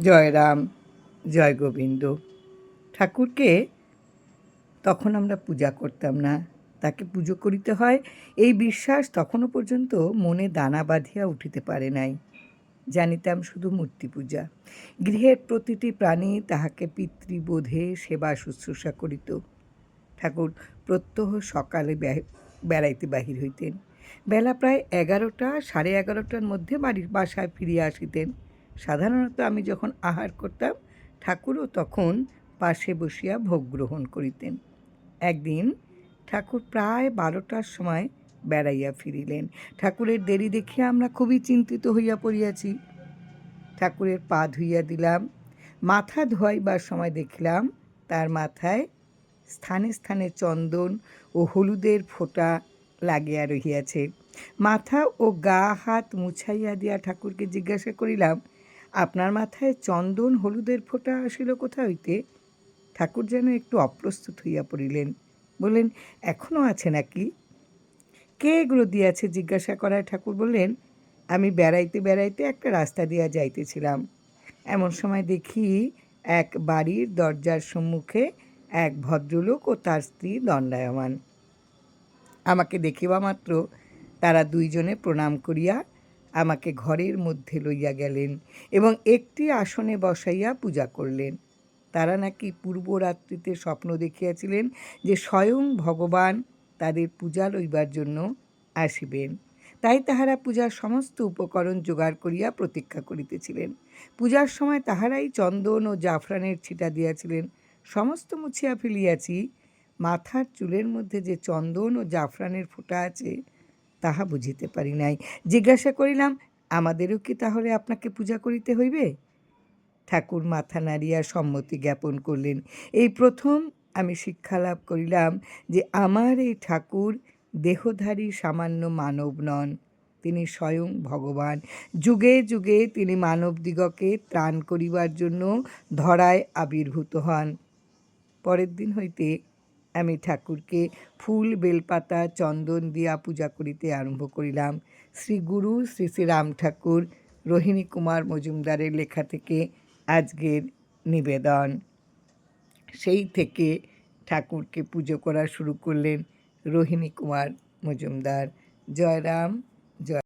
জয় রাম জয় গোবিন্দ। ঠাকুরকে তখন আমরা পূজা করতাম না। তাকে পুজো করিতে হয়। এই বিশ্বাস তখনও পর্যন্ত মনে দানা বাঁধিয়া উঠিতে পারে নাই। জানিতাম শুধু মূর্তি পূজা। গৃহের প্রতিটি প্রাণী তাহাকে পিতৃবোধে সেবা শুশ্রূষা করিত। ঠাকুর প্রত্যহ সকালে বেড়াইতে বাহির হইতেন। বেলা প্রায় এগারোটা, সাড়ে এগারোটার মধ্যে বাড়ির বাসায় ফিরিয়া আসিতেন। সাধারণত আমি যখন আহার করতাম, ঠাকুরও তখন পাশে বসিয়া ভোগ গ্রহণ করিতেন। একদিন ঠাকুর প্রায় বারোটার সময় বেড়াইয়া ফিরিলেন। ঠাকুরের দেরি দেখিয়া আমরা খুবই চিন্তিত হইয়া পড়িয়াছি। ঠাকুরের পা ধুইয়া দিলাম, মাথা ধোয়াইবার সময় দেখলাম তার মাথায় স্থানে স্থানে চন্দন ও হলুদের ফোঁটা লাগিয়া রহিয়াছে। মাথা ও গা হাত মুছাইয়া দিয়া ঠাকুরকে জিজ্ঞাসা করিলাম আপনার মাথায় চন্দন হলুদের ফোঁটা আসিল কোথা হইতে? ঠাকুর যেন একটু অপ্রস্তুত হইয়া পড়িলেন। বললেন এখনও আছে নাকি? কে এগুলো দিয়াছে? জিজ্ঞাসা করায় ঠাকুর বললেন, আমি বেড়াইতে বেড়াইতে একটা রাস্তা দিয়া যাইতেছিলাম। এমন সময় দেখি এক বাড়ির দরজার সম্মুখে এক ভদ্রলোক ও তার স্ত্রী দণ্ডায়মান। আমাকে দেখিবা মাত্র, তারা দুইজনে প্রণাম করিয়া আমাকে ঘরের মধ্যে লইয়া গেলেন এবং একটি আসনে বসাইয়া পূজা করলেন। তারা নাকি পূর্বরাত্রিতে স্বপ্ন দেখিয়াছিলেন যে স্বয়ং ভগবান তাদের পূজা লইবার জন্য আসিবেন। তাই তাহারা পূজার সমস্ত উপকরণ জোগাড় করিয়া প্রতীক্ষা করিতেছিলেন। পূজার সময় তাহারাই চন্দন ও জাফরানের ছিটা দিয়াছিলেন। সমস্ত মুছিয়া ফেলিয়াছি, মাথার চুলের মধ্যে যে চন্দন ও জাফরানের ফোঁটা আছে তাহা বুঝিতে পারি নাই। জিজ্ঞাসা করিলাম, আমাদেরও কি তাহলে আপনাকে পূজা করিতে হইবে? ঠাকুর মাথা নাড়িয়া সম্মতি জ্ঞাপন করলেন। এই প্রথম আমি শিক্ষা লাভ করিলাম যে আমার এই ঠাকুর দেহধারী সামান্য মানব নন, তিনি স্বয়ং ভগবান। যুগে যুগে তিনি মানবদিগকে ত্রাণ করিবার জন্য ধরায় আবির্ভূত হন। পরের দিন হইতে আমি ঠাকুরকে ফুল, বেলপাতা, চন্দন দিয়া পূজা করিতে আরম্ভ করিলাম। শ্রী গুরু, শ্রী শ্রী রাম ঠাকুর, রোহিণী কুমার মজুমদারের লেখা থেকে আজকের নিবেদন। সেই থেকে ঠাকুরকে পুজো করা শুরু করলেন রোহিণী কুমার মজুমদার। জয় রাম, জয়